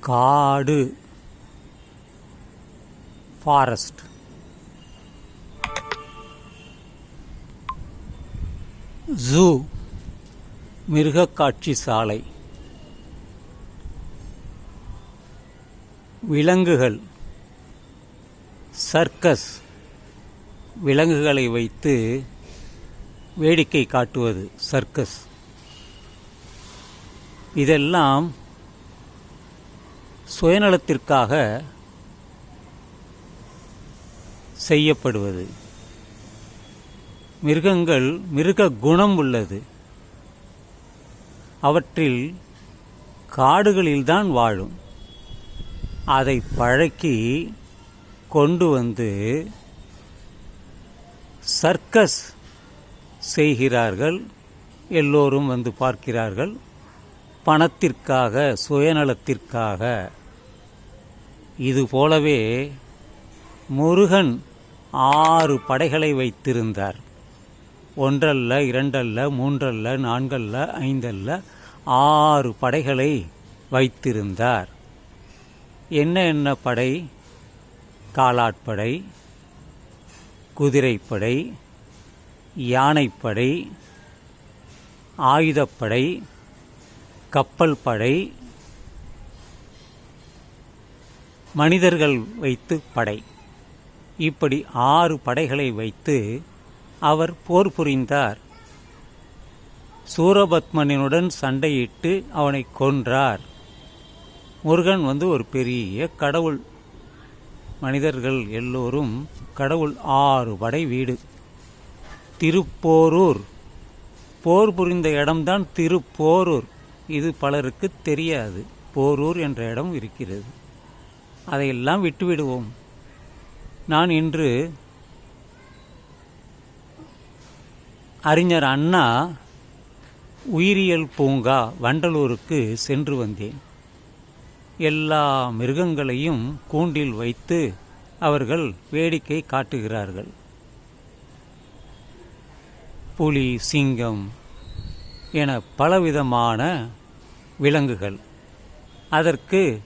காடு. Forest zoo மிருகக்காட்சி சாலை. விலங்குகள். சர்க்கஸ் விலங்குகளை வைத்து வேடிக்கை காட்டுவது சர்க்கஸ் இதெல்லாம் சுயநலத்திற்காக செய்யப்படுவது. மிருகங்கள் மிருக குணம் உள்ளது. அவற்றில் காடுகளில்தான் வாழும். அதை பழக்கி கொண்டு வந்து சர்க்கஸ் செய்கிறார்கள். எல்லோரும் வந்து பார்க்கிறார்கள். பணத்திற்காக சுயநலத்திற்காக இது போலவே முருகன் ஆறு படைகளை வைத்திருந்தார். ஒன்றல்ல இரண்டல்ல மூன்றல்ல நான்கல்ல ஐந்தல்ல ஆறு படைகளை வைத்திருந்தார். என்ன என்ன படை? காலாட்படை குதிரைப்படை யானைப்படை ஆயுதப்படை கப்பல் படை மனிதர்கள் வைத்து படை. இப்படி ஆறு படைகளை வைத்து அவர் போர் புரிந்தார். சூரபத்மனினுடன் சண்டையிட்டு அவனை கொன்றார். முருகன் வந்து ஒரு பெரிய கடவுள். மனிதர்கள் எல்லோரும் கடவுள் ஆறு படை வீடு. திருப்போரூர். போர் புரிந்த இடம்தான் திருப்போரூர். இது பலருக்கு தெரியாது. போரூர் என்ற இடம் இருக்கிறது. அதையெல்லாம் விட்டுவிடுவோம். நான் இன்று அறிஞர் அண்ணா உயிரியல் பூங்கா வண்டலூருக்கு சென்று வந்தேன். எல்லா மிருகங்களையும் கூண்டில் வைத்து அவர்கள் வேடிக்கை காட்டுகிறார்கள். புலி சிங்கம் என பலவிதமான விலங்குகள். அதற்கு